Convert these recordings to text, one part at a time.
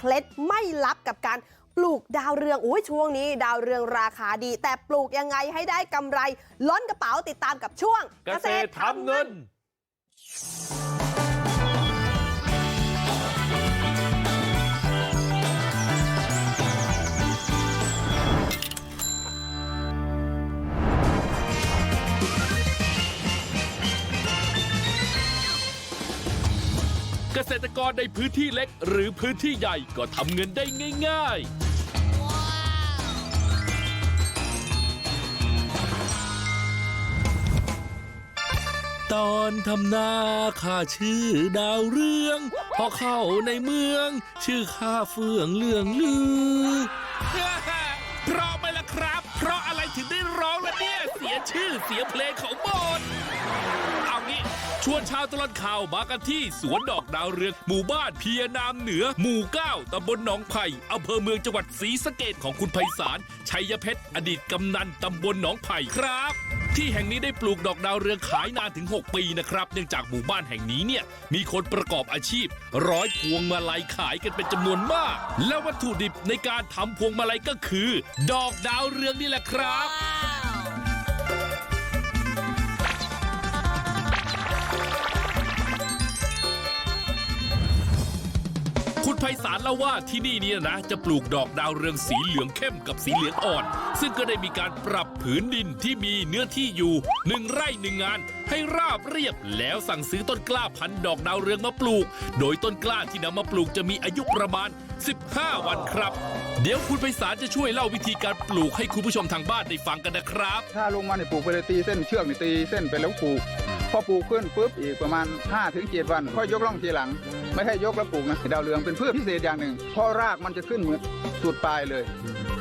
เคล็ดไม่ลับกับการปลูกดาวเรืองอุ้ยช่วงนี้ ดาวเรืองราคาดี แต่ปลูกยังไงให้ได้กำไร ล้นกระเป๋าติดตามกับช่วง เกษตรทำเงิน เกษตรกรในพื้นที่เล็กหรือพื้นที่ใหญ่ก็ทำเงินได้ง่ายๆตอนทำนาข้าชื่อดาวเรือง พอเข้าในเมือง ชื่อข้าเฟื่องเลืองลือ เพราะไหมล่ะครับ เพราะอะไรถึงได้ร้องละเนี่ย เสียชื่อเสียเพลงเขาหมดเอางี้ชวนชาวตลอดข่าวมากันที่สวนดอกดาวเรืองหมู่บ้านเพียนามเหนือ หมู่เก้าตำบลหนองไผ่อำเภอเมืองจังหวัดศรีสะเกดของคุณไพศาลชัยเพชรอดีตกำนันตำบลหนองไผ่ครับ ที่แห่งนี้ได้ปลูกดอกดาวเรืองขายนานถึง 6 ปีนะครับ เนื่องจากหมู่บ้านแห่งนี้เนี่ยมีคนประกอบอาชีพ ร้อยพวงมาลัยขายกันเป็นจำนวนมาก และวัตถุดิบในการทำพวงมาลัยก็คือ ดอกดาวเรืองนี่แหละครับ ไพศาลเล่าว่าที่นี่เนี่ยนะ จะปลูกดอกดาวเรืองสีเหลืองเข้มกับสีเหลืองอ่อน ซึ่งก็ได้มีการปรับผืนดินที่มีเนื้อที่อยู่หนึ่งไร่หนึ่งงาน ให้ราบเรียบแล้วสั่งซื้อต้นกล้าพันดอกดาวเรืองมาปลูก โดยต้นกล้าที่นำมาปลูกจะมีอายุประมาณ 15 วันครับเดี๋ยวคุณไพศาลจะช่วยเล่าวิธีการปลูกให้คุณผู้ชมทางบ้านได้ฟังกันนะครับ ถ้าลงมาเนี่ยปลูกไปเลยตีเส้นเชือกนี่ตีเส้นไปแล้วปลูก พอปลูกขึ้นปุ๊บอีกประมาณ5ถึง7วันค่อยยกร่องทีหลัง ไม่ใช่ยกแล้วปลูกนะดาวเรืองเป็นพืชพิเศษอย่างหนึ่งเพราะรากมันจะขึ้นเหมือนสุดปลายเลย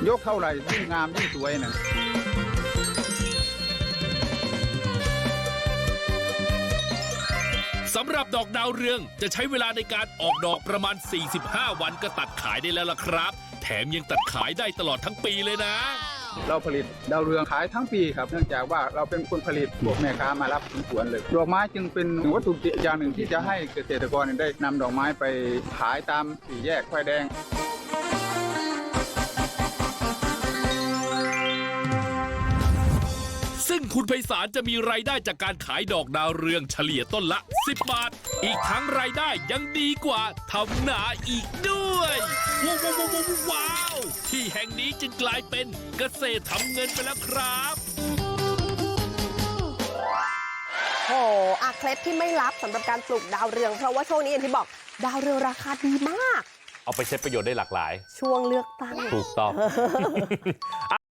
ยกเท่าไหร่ยิ่งงามยิ่งสวยนะสำหรับดอกดาวเรืองจะใช้เวลาในการออกดอกประมาณ 45 วันก็ตัดขายได้แล้วล่ะครับ แถมยังตัดขายได้ตลอดทั้งปีเลยนะ เราผลิตดาวเรืองขายทั้งปีครับ เนื่องจากว่าเราเป็นคนผลิตพวกแม่ค้ามารับถึงสวนเลยดอกไม้จึงเป็นวัตถุดิบอย่างหนึ่งที่จะให้เกษตรกรได้นำดอกไม้ไปขายตามสี่แยกไฟแดงซึ่งคุณไพศาลจะมีรายได้จากการขายดอกดาวเรืองเฉลี่ยต้นละ 10 บาท อีกทั้งรายได้ยังดีกว่าทำนาอีกด้วย ว้าวว้าวว้าวว้าวที่ แห่งนี้จึงกลายเป็นเกษตรทำเงินไปแล้วครับโอ้โหอะเคล็ดที่ไม่ลับสำหรับการปลูกดาวเรือง เพราะว่าช่วงนี้อย่างที่บอกดาวเรืองราคาดีมาก เอาไปใช้ประโยชน์ได้หลากหลาย ช่วงเลือกตั้งถูกต้อง